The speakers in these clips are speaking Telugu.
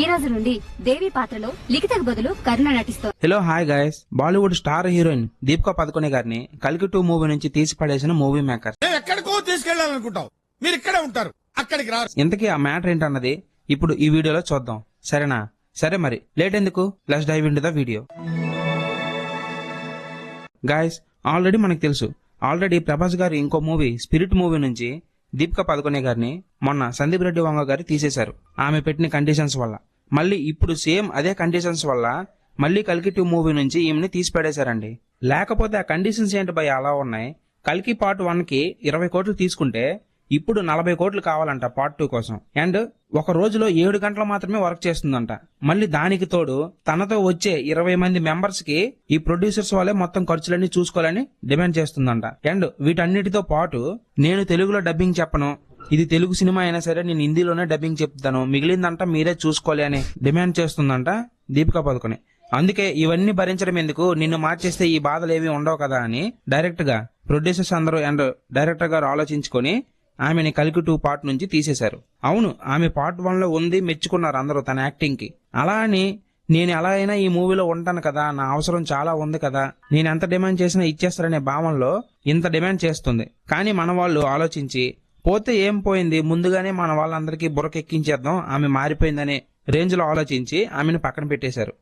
ఈ రోజు నుండి దేవి పాత్రలో లిఖితకు బదులు కరుణ నటిస్తోంది. Hello hi guys Bollywood star heroine Deepika Padukone గారిని కల్కి టూ మూవీ నుంచి తీసి పడేసిన మూవీ మేకర్ ఎక్కడికో తీసుకెళ్ళాలనుకుంటాం మీరు ఇక్కడే ఉంటారు. అక్కడికి రారు. ఇంతకీ ఆ మ్యాటర్ ఏంటన్నది ఇప్పుడు ఈ వీడియోలో చూద్దాం. సరేనా? సరే మరి. లేట్ ఎందుకు? Let's dive in the video guys already మనకు తెలుసు. ఆల్రెడీ ప్రభాస్ గారు ఇంకో మూవీ స్పిరిట్ మూవీ నుంచి దీపిక పదకొనే గారిని మొన్న సందీప్ రెడ్డి వంగ గారు తీసేశారు. ఆమె పెట్టిన కండిషన్స్ వల్ల. మళ్ళీ ఇప్పుడు సేమ్ అదే కండిషన్స్ వల్ల మళ్ళీ కల్కి టూ మూవీ నుంచి ఈమెని తీసి పడేశారండి లేకపోతే ఆ కండిషన్స్ ఏంటి భయ అలా ఉన్నాయి. కల్కి పార్ట్ వన్కి ఇరవై కోట్లు తీసుకుంటే ఇప్పుడు నలభై కోట్లు కావాలంట పార్ట్ టూ కోసం. అండ్ ఒక రోజులో ఏడు గంటలు మాత్రమే వర్క్ చేస్తుందంట. మళ్ళీ దానికి తోడు తనతో వచ్చే ఇరవై మంది మెంబర్స్కి ఈ ప్రొడ్యూసర్స్ వాళ్ళే మొత్తం ఖర్చులన్నీ చూసుకోవాలని డిమాండ్ చేస్తుందంట. అండ్ వీటన్నిటితో పాటు నేను తెలుగులో డబ్బింగ్ చెప్పను. ఇది తెలుగు సినిమా అయినా సరే నేను హిందీలోనే డబ్బింగ్ చెప్తాను. మిగిలిందంట మీరే చూసుకోవాలి అని డిమాండ్ చేస్తుందంట దీపికా పదుకొని. అందుకే ఇవన్నీ భరించడం ఎందుకు? నిన్ను మార్చేస్తే ఈ బాధలు ఏవి ఉండవు కదా అని డైరెక్ట్గా ప్రొడ్యూసర్స్ అందరూ అండ్ డైరెక్టర్ గారు ఆలోచించుకొని ఆమెని కలికి టూ పార్ట్ నుంచి తీసేశారు. అవును ఆమె పార్ట్ వన్లో ఉంది మెచ్చుకున్నారు అందరూ తన యాక్టింగ్కి. అలా అని నేను ఎలా అయినా ఈ మూవీలో ఉంటాను కదా నా అవసరం చాలా ఉంది కదా నేను ఎంత డిమాండ్ చేసినా ఇచ్చేస్తారనే భావనలో ఇంత డిమాండ్ చేస్తుంది. కానీ మన వాళ్ళు ఆలోచించి పోతే ఏం పోయింది ముందుగానే మన వాళ్ళందరికీ బుర్రకెక్కించేద్దాం ఆమె మారిపోయిందనే రేంజ్లో ఆలోచించి ఆమెను పక్కన పెట్టేశారు.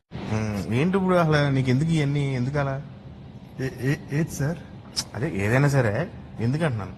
ఏంటి ఇప్పుడు అసలు నీకు ఎందుకు ఇవన్నీ ఎందుకు అలా ఏది సార్? అదే ఏదైనా సరే ఎందుకంటున్నాను?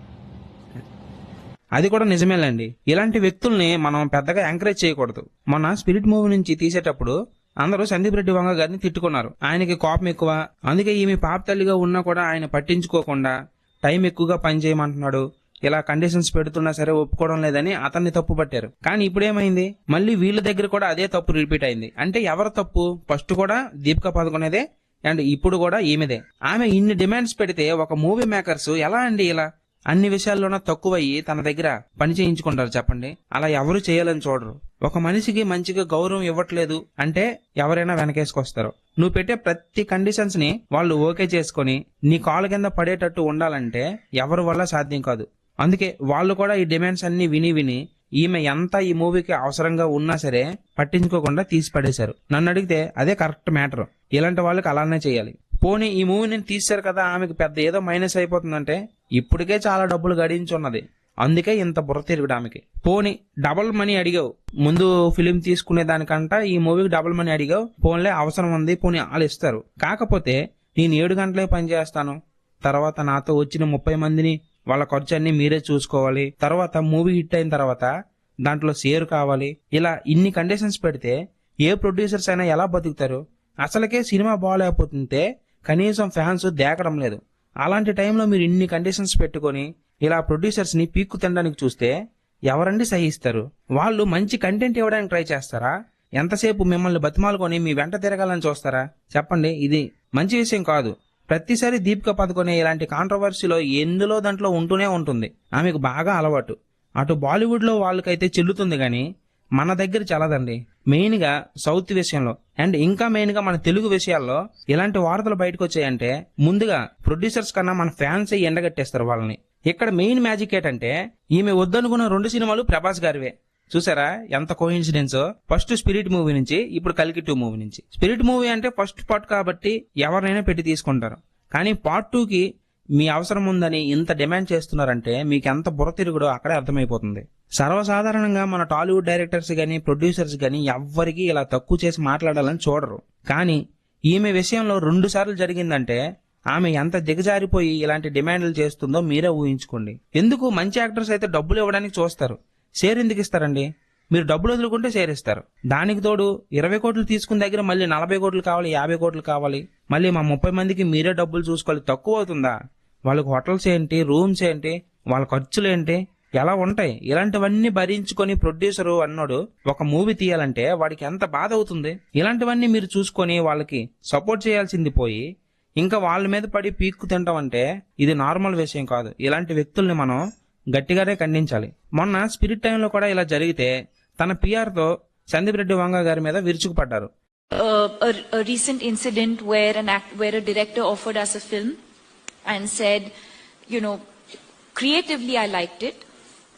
అది కూడా నిజమేలండి. ఇలాంటి వ్యక్తుల్ని మనం పెద్దగా ఎంకరేజ్ చేయకూడదు. మొన్న స్పిరిట్ మూవీ నుంచి తీసేటప్పుడు అందరూ సందీప్ రెడ్డి వంగ గారిని తిట్టుకున్నారు. ఆయనకి కోపం ఎక్కువ. అందుకే ఈమె పాప తల్లిగా ఉన్నా కూడా ఆయన పట్టించుకోకుండా టైం ఎక్కువగా పని చేయమంటున్నాడు. ఇలా కండిషన్స్ పెడుతున్నా సరే ఒప్పుకోవడం లేదని అతన్ని తప్పు పట్టారు. కానీ ఇప్పుడేమైంది మళ్ళీ వీళ్ళ దగ్గర కూడా అదే తప్పు రిపీట్ అయింది. అంటే ఎవరు తప్పు? ఫస్ట్ కూడా దీపికా పదుకునేదే అండ్ ఇప్పుడు కూడా ఈమెదే. ఆమె ఇన్ని డిమాండ్స్ పెడితే ఒక మూవీ మేకర్స్ ఎలా అండి ఇలా? అన్ని విషయాల్లోనూ తక్కువయ్యి తన దగ్గర పని చేయించుకుంటారు చెప్పండి. అలా ఎవరు చేయాలని చూడరు. ఒక మనిషికి మంచిగా గౌరవం ఇవ్వట్లేదు అంటే ఎవరైనా వెనకేసుకొస్తారు. నువ్వు పెట్టే ప్రతి కండిషన్స్ని వాళ్ళు ఓకే చేసుకొని నీ కాలు కింద పడేటట్టు ఉండాలంటే ఎవరి వల్ల సాధ్యం కాదు. అందుకే వాళ్ళు కూడా ఈ డిమాండ్స్ అన్ని విని విని ఈమె ఎంత ఈ మూవీకి అవసరంగా ఉన్నా సరే పట్టించుకోకుండా తీసి పడేశారు. నన్ను అడిగితే అదే కరెక్ట్ మ్యాటర్. ఇలాంటి వాళ్ళకి అలానే చేయాలి. పోనీ ఈ మూవీని తీశారు కదా ఆమెకు పెద్ద ఏదో మైనస్ అయిపోతుందంటే ఇప్పటికే చాలా డబ్బులు గడించున్నది. అందుకే ఇంత బుర్ర తిరగడానికి ఆమెకి. పోనీ డబుల్ మనీ అడిగావు. ముందు ఫిలిం తీసుకునే దానికంట ఈ మూవీకి డబుల్ మనీ అడిగావు. పోన్లే అవసరం ఉంది పోనీ వాళ్ళు ఇస్తారు. కాకపోతే నేను ఏడు గంటలే పని చేస్తాను. తర్వాత నాతో వచ్చిన ముప్పై మందిని వాళ్ళ ఖర్చు అన్ని మీరే చూసుకోవాలి. తర్వాత మూవీ హిట్ అయిన తర్వాత దాంట్లో షేర్ కావాలి. ఇలా ఇన్ని కండిషన్స్ పెడితే ఏ ప్రొడ్యూసర్స్ అయినా ఎలా బతుకుతారు? అసలుకే సినిమా బాగాలేకపోతుంటే కనీసం ఫ్యాన్స్ దేకడం లేదు. అలాంటి టైంలో మీరు ఇన్ని కండిషన్స్ పెట్టుకొని ఇలా ప్రొడ్యూసర్స్ని పీక్కు తినడానికి చూస్తే ఎవరండి సహిస్తారు? వాళ్ళు మంచి కంటెంట్ ఇవ్వడానికి ట్రై చేస్తారా? ఎంతసేపు మిమ్మల్ని బతిమాలుకొని మీ వెంట తిరగాలని చూస్తారా? చెప్పండి ఇది మంచి విషయం కాదు. ప్రతిసారి దీపిక పదుకొనే ఇలాంటి కాంట్రవర్సీలో ఎందులో దాంట్లో ఉంటూనే ఉంటుంది. ఆమెకు బాగా అలవాటు. అటు బాలీవుడ్లో వాళ్ళకైతే చెల్లుతుంది కానీ మన దగ్గర చల్లదండి మెయిన్గా సౌత్ విషయంలో. అండ్ ఇంకా మెయిన్గా మన తెలుగు విషయాల్లో ఇలాంటి వార్తలు బయటకు వచ్చాయంటే ముందుగా ప్రొడ్యూసర్స్ కన్నా మన ఫ్యాన్స్ ఎండగట్టేస్తారు వాళ్ళని. ఇక్కడ మెయిన్ మ్యాజిక్ ఏంటంటే ఈమె వద్దనుకున్న రెండు సినిమాలు ప్రభాస్ గారివే. చూసారా? ఎంత కోఇన్సిడెన్స్ ఫస్ట్ స్పిరిట్ మూవీ నుంచి ఇప్పుడు కలికి టూ మూవీ నుంచి. స్పిరిట్ మూవీ అంటే ఫస్ట్ పార్ట్ కాబట్టి ఎవరినైనా పెట్టి తీసుకుంటారు. కానీ పార్ట్ టూకి మీ అవసరం ఉందని ఇంత డిమాండ్ చేస్తున్నారంటే మీకు ఎంత బుర్ర తిరుగుడో అక్కడే అర్థమైపోతుంది. సర్వసాధారణంగా మన టాలీవుడ్ డైరెక్టర్స్ కానీ ప్రొడ్యూసర్స్ కానీ ఎవ్వరికీ ఇలా తక్కువ చేసి మాట్లాడాలని చూడరు. కానీ ఈమె విషయంలో రెండు సార్లు జరిగిందంటే ఆమె ఎంత దిగజారిపోయి ఇలాంటి డిమాండ్లు చేస్తుందో మీరే ఊహించుకోండి. ఎందుకు మంచి యాక్టర్స్ అయితే డబ్బులు ఇవ్వడానికి చూస్తారు? షేర్ ఎందుకు ఇస్తారండి? మీరు డబ్బులు వదులుకుంటే షేర్ ఇస్తారు. దానికి తోడు ఇరవై కోట్లు తీసుకున్న దగ్గర మళ్ళీ నలభై కోట్లు కావాలి యాభై కోట్లు కావాలి. మళ్ళీ మా ముప్పై మందికి మీరే డబ్బులు చూసుకోవాలి. తక్కువ అవుతుందా? వాళ్ళకి హోటల్స్ ఏంటి? రూమ్స్ ఏంటి? వాళ్ళ ఖర్చులు ఏంటి? ఎలా ఉంటాయి? ఇలాంటివన్నీ భరించుకొని ప్రొడ్యూసర్ అన్నాడు ఒక మూవీ తీయాలంటే వాడికి ఎంత బాధ అవుతుంది? ఇలాంటివన్నీ మీరు చూసుకొని వాళ్ళకి సపోర్ట్ చేయాల్సింది పోయి ఇంకా వాళ్ళ మీద పడి పీక్కు తింటాం అంటే ఇది నార్మల్ విషయం కాదు. ఇలాంటి వ్యక్తుల్ని మనం గట్టిగానే ఖండించాలి. మొన్న స్పిరిట్ టైంలో కూడా ఇలా జరిగితే తన పిఆర్తో సందీప్ రెడ్డి వంగ గారి మీద విరుచుకుపడ్డారు. Uh, a, a recent incident where an act, where a director offered us a film and said, you know, creatively I liked it,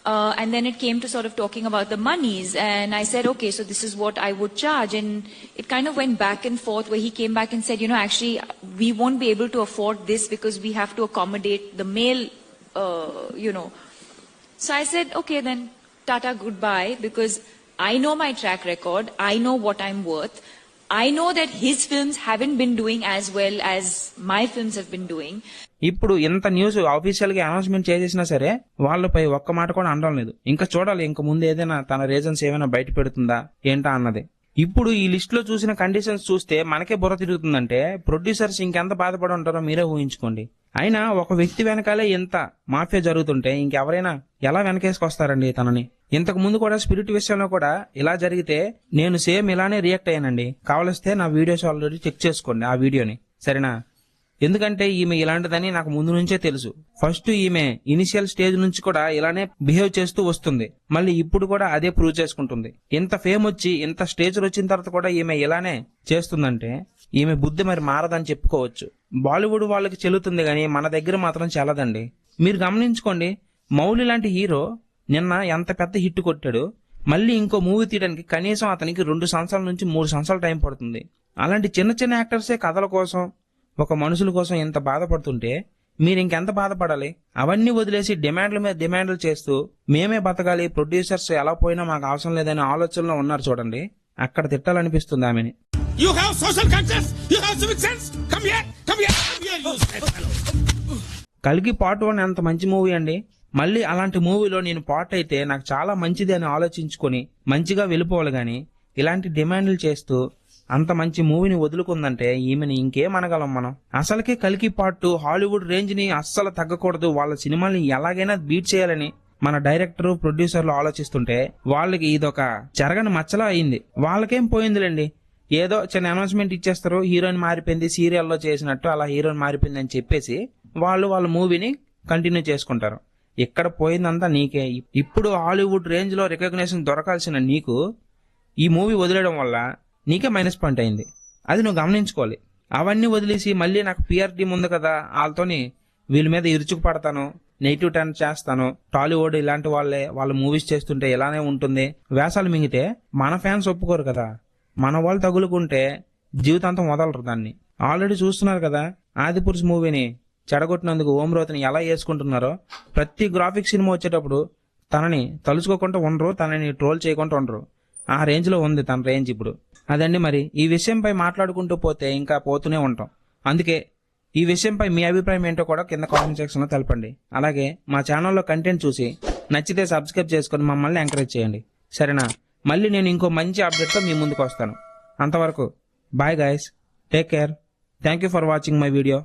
Uh, and then it came to sort of talking about the monies, and I said, okay, so this is what I would charge, and it kind of went back and forth. Where he came back and said, you know, actually, we won't be able to afford this because we have to accommodate the male, uh, you know. So I said, okay, then Tata goodbye because I know my track record. I know what I'm worth. I know that his films haven't been doing as well as my films have been doing. ఇప్పుడు ఇంత న్యూస్ ఆఫీషియల్గా అనౌన్స్మెంట్ చేసేసినా సరే వాళ్ళపై ఒక్క మాట కూడా అనడం లేదు. ఇంకా చూడాలి ఇంక ముందు ఏదైనా తన రీజన్స్ ఏమైనా బయట పెడుతుందా ఏంటా అన్నది. ఇప్పుడు ఈ లిస్ట్లో చూసిన కండిషన్స్ చూస్తే మనకే బుర్ర తిరుగుతుందంటే ప్రొడ్యూసర్స్ ఇంకెంత బాధపడి ఉంటారో మీరే ఊహించుకోండి. అయినా ఒక వ్యక్తి వెనకాలే ఇంత మాఫియా జరుగుతుంటే ఇంకెవరైనా ఎలా వెనకేసుకొస్తారండి తనని? ఇంతకు ముందు కూడా స్పిరిట్ విషయంలో కూడా ఇలా జరిగితే నేను సేమ్ ఇలానే రియాక్ట్ అయ్యానండి. కావలిస్తే నా వీడియోస్ ఆల్రెడీ చెక్ చేసుకోండి ఆ వీడియోని సరేనా? ఎందుకంటే ఈమె ఇలాంటిదని నాకు ముందు నుంచే తెలుసు. ఫస్ట్ ఈమె ఇనిషియల్ స్టేజ్ నుంచి కూడా ఇలానే బిహేవ్ చేస్తూ వస్తుంది. మళ్ళీ ఇప్పుడు కూడా అదే ప్రూవ్ చేసుకుంటుంది. ఇంత ఫేమ్ వచ్చి ఇంత స్టేజ్ వచ్చిన తర్వాత కూడా ఈమె ఇలానే చేస్తుందంటే ఈమె బుద్ధి మరి మారదని చెప్పుకోవచ్చు. బాలీవుడ్ వాళ్ళకి చెల్లుతుంది కానీ మన దగ్గర మాత్రం చెల్లదండి. మీరు గమనించుకోండి మౌలి లాంటి హీరో నిన్న ఎంత పెద్ద హిట్ కొట్టాడు. మళ్ళీ ఇంకో మూవీ తీయడానికి కనీసం అతనికి రెండు సంవత్సరాల నుంచి మూడు సంవత్సరాల టైం పడుతుంది. అలాంటి చిన్న చిన్న యాక్టర్సే కథల కోసం ఒక మనుషుల కోసం ఎంత బాధపడుతుంటే మీరు ఇంకెంత బాధపడాలి? అవన్నీ వదిలేసి డిమాండ్ల మీద డిమాండ్లు చేస్తూ మేమే బతకాలి ప్రొడ్యూసర్స్ ఎలా పోయినా మాకు అవసరం లేదనే ఆలోచనలో ఉన్నారు చూడండి. అక్కడ తిట్టాలనిపిస్తుంది ఆమెని. కలిగి పార్ట్ వన్ ఎంత మంచి మూవీ అండి? మళ్ళీ అలాంటి మూవీలో నేను పార్ట్ అయితే నాకు చాలా మంచిది అని ఆలోచించుకొని మంచిగా వెళ్ళిపోవాలి గాని ఇలాంటి డిమాండ్లు చేస్తూ అంత మంచి మూవీని వదులుకుందంటే ఈమెని ఇంకేం అనగలం మనం? అసలుకే కలికి పాటు హాలీవుడ్ రేంజ్ని అస్సలు తగ్గకూడదు. వాళ్ళ సినిమాల్ని ఎలాగైనా బీట్ చేయాలని మన డైరెక్టర్ ప్రొడ్యూసర్లు ఆలోచిస్తుంటే వాళ్ళకి ఇదొక చెరగని మచ్చలా అయింది. వాళ్ళకేం పోయిందిలేండి? ఏదో చిన్న అనౌన్స్మెంట్ ఇచ్చేస్తారు. హీరోయిన్ మారిపోయింది సీరియల్లో చేసినట్టు అలా హీరోయిన్ మారిపోయింది అని చెప్పేసి వాళ్ళు వాళ్ళ మూవీని కంటిన్యూ చేసుకుంటారు. ఇక్కడ పోయిందంతా నీకే. ఇప్పుడు హాలీవుడ్ రేంజ్లో రికగ్నేషన్ దొరకాల్సిన నీకు ఈ మూవీ వదిలేయడం వల్ల నీకే మైనస్ పాయింట్ అయింది. అది నువ్వు గమనించుకోవాలి. అవన్నీ వదిలేసి మళ్ళీ నాకు పిఆర్ టీం ఉంది కదా వాళ్ళతోని వీళ్ళ మీద ఇరుచుకు పడతాను నెగిటివ్ టర్న్ చేస్తాను. టాలీవుడ్ ఇలాంటి వాళ్ళే వాళ్ళ మూవీస్ చేస్తుంటే ఇలానే ఉంటుంది. వేసాలు మింగితే మన ఫ్యాన్స్ ఒప్పుకోరు కదా. మన వాళ్ళు తగులుకుంటే జీవితాంతం వదలరు దాన్ని. ఆల్రెడీ చూస్తున్నారు కదా ఆదిపురుష్ మూవీని చెడగొట్టినందుకు ఓమ్రోతిని ఎలా వేసుకుంటున్నారో ప్రతి గ్రాఫిక్ సినిమా వచ్చేటప్పుడు తనని తలుచుకోకుండా ఉండరు తనని ట్రోల్ చేయకుండా ఉండరు. ఆ రేంజ్లో ఉంది తన రేంజ్ ఇప్పుడు. అదండి మరి. ఈ విషయంపై మాట్లాడుకుంటూ పోతే ఇంకా పోతూనే ఉంటాం. అందుకే ఈ విషయంపై మీ అభిప్రాయం ఏంటో కూడా కింద కామెంట్ సెక్షన్లో తెలపండి. అలాగే మా ఛానల్లో కంటెంట్ చూసి నచ్చితే సబ్స్క్రైబ్ చేసుకొని మమ్మల్ని ఎంకరేజ్ చేయండి. సరేనా? మళ్ళీ నేను ఇంకో మంచి అప్డేట్తో మీ ముందుకు వస్తాను. అంతవరకు bye guys take care thank you for watching my video